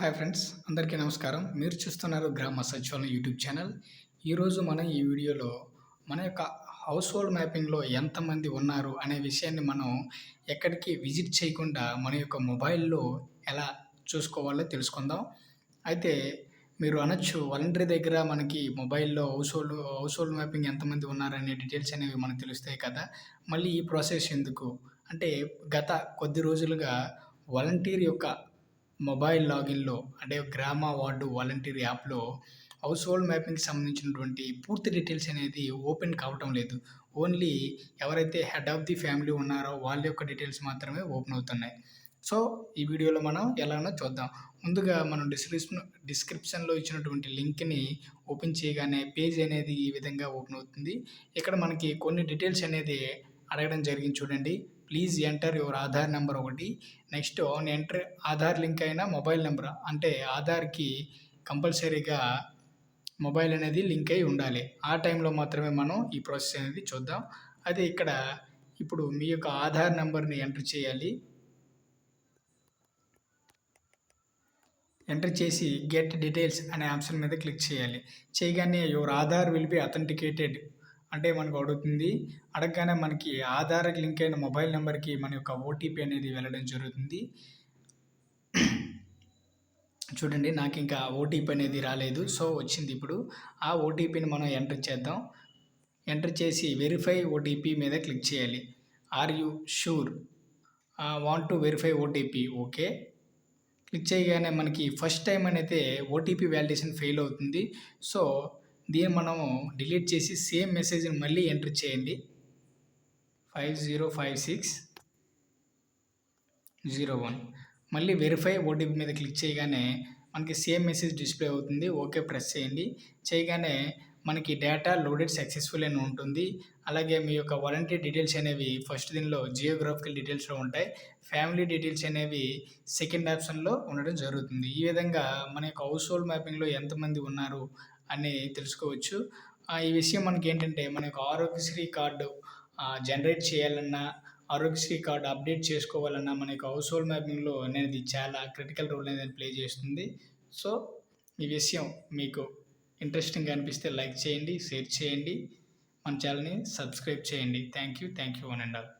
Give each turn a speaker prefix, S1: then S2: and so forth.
S1: Hi friends అందరికీ నమస్కారం. మీరు చూస్తున్నారు గ్రామ సచివాలయం యూట్యూబ్ ఛానల్. ఈరోజు మనం ఈ వీడియోలో మన యొక్క హౌస్ హోల్డ్ మ్యాపింగ్లో ఎంతమంది ఉన్నారు అనే విషయాన్ని మనం ఎక్కడికి విజిట్ చేయకుండా మన యొక్క మొబైల్లో ఎలా చూసుకోవాలో తెలుసుకుందాం. అయితే మీరు అనొచ్చు వాలంటరీ దగ్గర మనకి మొబైల్లో household household mapping ఎంతమంది ఉన్నారనే డీటెయిల్స్ అనేవి మనకు తెలుస్తాయి కదా. మళ్ళీ ఈ ప్రాసెస్ ఎందుకు? అంటే గత కొద్ది రోజులుగా వాలంటీర్ యొక్క మొబైల్ లాగిన్‌లో అంటే గ్రామ వార్డు వాలంటీర్ యాప్‌లో హౌస్ హోల్డ్ మ్యాపింగ్‌కి సంబంధించినటువంటి పూర్తి డీటెయిల్స్ అనేది ఓపెన్ కావటం లేదు. ఓన్లీ ఎవరైతే హెడ్ ఆఫ్ ది ఫ్యామిలీ ఉన్నారో వాళ్ళ యొక్క డీటెయిల్స్ మాత్రమే ఓపెన్ అవుతున్నాయి. సో, ఈ వీడియోలో మనం ఎలానో చూద్దాం. ముందుగా మనం డిస్క్రిప్షన్ డిస్క్రిప్షన్‌లో ఇచ్చినటువంటి లింక్‌ని ఓపెన్ చేయగానే పేజ్ అనేది ఈ విధంగా ఓపెన్ అవుతుంది. ఇక్కడ మనకి కొన్ని డీటెయిల్స్ అనేది అడగడం జరిగింది చూడండి. Please enter your Aadhaar number ఒకటి. నెక్స్ట్ ఎంటర్ ఆధార్ లింక్ అయిన మొబైల్ నెంబర్ అంటే ఆధార్కి కంపల్సరీగా మొబైల్ అనేది లింక్ అయి ఉండాలి. ఆ టైంలో మాత్రమే మనం ఈ ప్రాసెస్ అనేది చూద్దాం. అదే ఇక్కడ ఇప్పుడు మీ యొక్క ఆధార్ నెంబర్ని ఎంటర్ చేయాలి. ఎంటర్ చేసి గెట్ డీటెయిల్స్ అనే ఆప్షన్ మీద క్లిక్ చేయాలి. చేయగానే your Aadhaar will be authenticated అంటే మనకు అడుగుతుంది అడగగానే మనకి ఆధార్ లింక్ అయిన మొబైల్ నెంబర్కి మన యొక్క ఓటీపీ అనేది వెళ్ళడం జరుగుతుంది. చూడండి నాకు ఇంకా ఓటీపీ అనేది రాలేదు. సో వచ్చింది ఇప్పుడు. ఆ ఓటీపీని మనం ఎంటర్ చేద్దాం. ఎంటర్ చేసి వెరిఫై ఓటీపీ మీద క్లిక్ చేయాలి. Are you sure? Want to verify OTP. Okay. Click చేయగానే మనకి ఫస్ట్ టైం అనేది ఓటీపీ వ్యాలిడేషన్ ఫెయిల్ అవుతుంది. సో దీన్ని మనము డిలీట్ చేసి సేమ్ మెసేజ్ని మళ్ళీ ఎంటర్ చేయండి. Five zero five six zero one మళ్ళీ వెరిఫై ఓటీపీ మీద క్లిక్ చేయగానే మనకి సేమ్ మెసేజ్ డిస్ప్లే అవుతుంది. ఓకే ప్రెస్ చేయండి. చేయగానే మనకి డేటా లోడెడ్ సక్సెస్ఫుల్ అని ఉంటుంది. అలాగే మీ యొక్క వారంటీ డీటెయిల్స్ అనేవి ఫస్ట్ దీనిలో జియోగ్రాఫికల్ డీటెయిల్స్లో ఉంటాయి. ఫ్యామిలీ డీటెయిల్స్ అనేవి సెకండ్ ఆప్షన్లో ఉండడం జరుగుతుంది. ఈ విధంగా మన యొక్క హౌస్ హోల్డ్ మ్యాపింగ్లో ఎంతమంది ఉన్నారు అని తెలుసుకోవచ్చు. ఈ విషయం మనకి ఏంటంటే మన యొక్క ఆరోగ్యశ్రీ కార్డు జనరేట్ చేయాలన్నా ఆరోగ్యశ్రీ కార్డు అప్డేట్ చేసుకోవాలన్నా మన యొక్క హౌస్ హోల్డ్ మ్యాపింగ్లో అనేది చాలా క్రిటికల్ రోల్ అనేది ప్లే చేస్తుంది. సో ఈ విషయం మీకు ఇంట్రెస్టింగ్గా అనిపిస్తే లైక్ చేయండి షేర్ చేయండి. మన ఛానల్ని సబ్స్క్రైబ్ చేయండి. Thank you thank you one and all.